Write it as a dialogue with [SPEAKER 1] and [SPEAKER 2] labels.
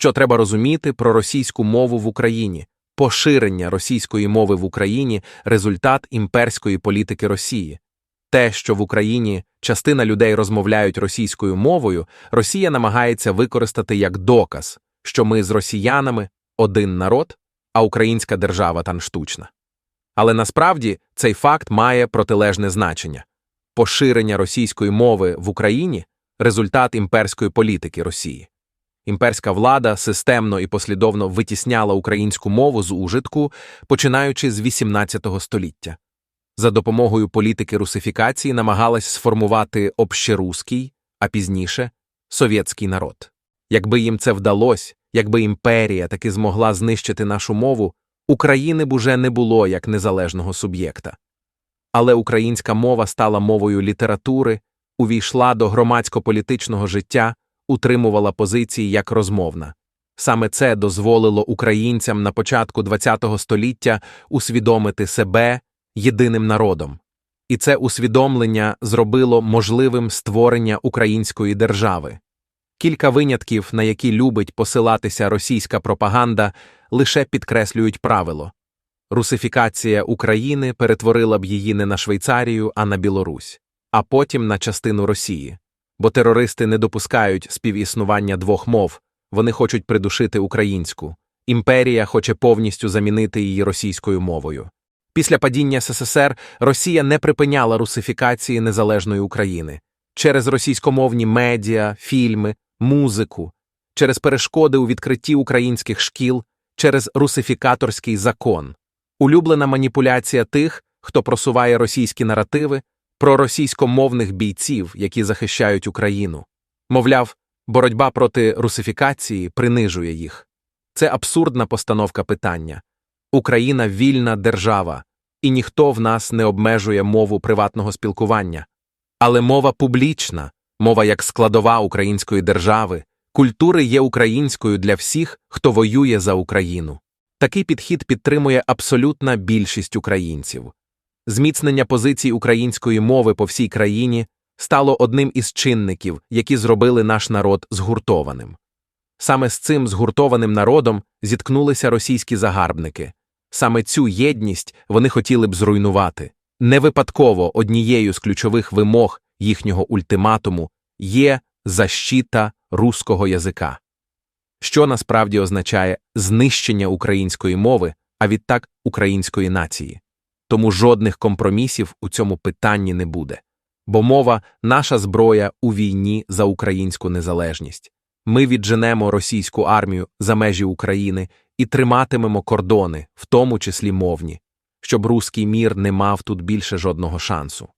[SPEAKER 1] Що треба розуміти про російську мову в Україні? Поширення російської мови в Україні результат імперської політики Росії. Те, що в Україні частина людей розмовляють російською мовою, Росія намагається використати як доказ, що ми з росіянами один народ, а українська держава там штучна. Але насправді цей факт має протилежне значення поширення російської мови в Україні результат імперської політики Росії. Імперська влада системно і послідовно витісняла українську мову з ужитку, починаючи з XVIII століття. За допомогою політики русифікації намагалась сформувати общеруський, а пізніше совєтський народ. Якби їм це вдалося, якби імперія таки змогла знищити нашу мову, України б уже не було як незалежного суб'єкта. Але українська мова стала мовою літератури, увійшла до громадсько-політичного життя, утримувала позиції як розмовна. Саме це дозволило українцям на початку ХХ століття усвідомити себе єдиним народом. І це усвідомлення зробило можливим створення української держави. Кілька винятків, на які любить посилатися російська пропаганда, лише підкреслюють правило русифікація України перетворила б її не на Швейцарію, а на Білорусь, а потім на частину Росії. Бо терористи не допускають співіснування двох мов, вони хочуть придушити українську. Імперія хоче повністю замінити її російською мовою. Після падіння СССР Росія не припиняла русифікації незалежної України через російськомовні медіа, фільми, музику, через перешкоди у відкритті українських шкіл, через русифікаторський закон, улюблена маніпуляція тих, хто просуває російські наративи про російськомовних бійців, які захищають Україну. Мовляв, боротьба проти русифікації принижує їх. Це абсурдна постановка питання. Україна вільна держава, і ніхто в нас не обмежує мову приватного спілкування. Але мова публічна, мова як складова української держави, культури є українською для всіх, хто воює за Україну. Такий підхід підтримує абсолютна більшість українців. Зміцнення позицій української мови по всій країні стало одним із чинників, які зробили наш народ згуртованим. Саме з цим згуртованим народом зіткнулися російські загарбники. Саме цю єдність вони хотіли б зруйнувати. Не випадково однією з ключових вимог їхнього ультиматуму є защита руського язика, що насправді означає знищення української мови, а відтак української нації. Тому жодних компромісів у цьому питанні не буде. Бо мова наша зброя у війні за українську незалежність. Ми відженемо російську армію за межі України і триматимемо кордони, в тому числі мовні, щоб руський мір не мав тут більше жодного шансу.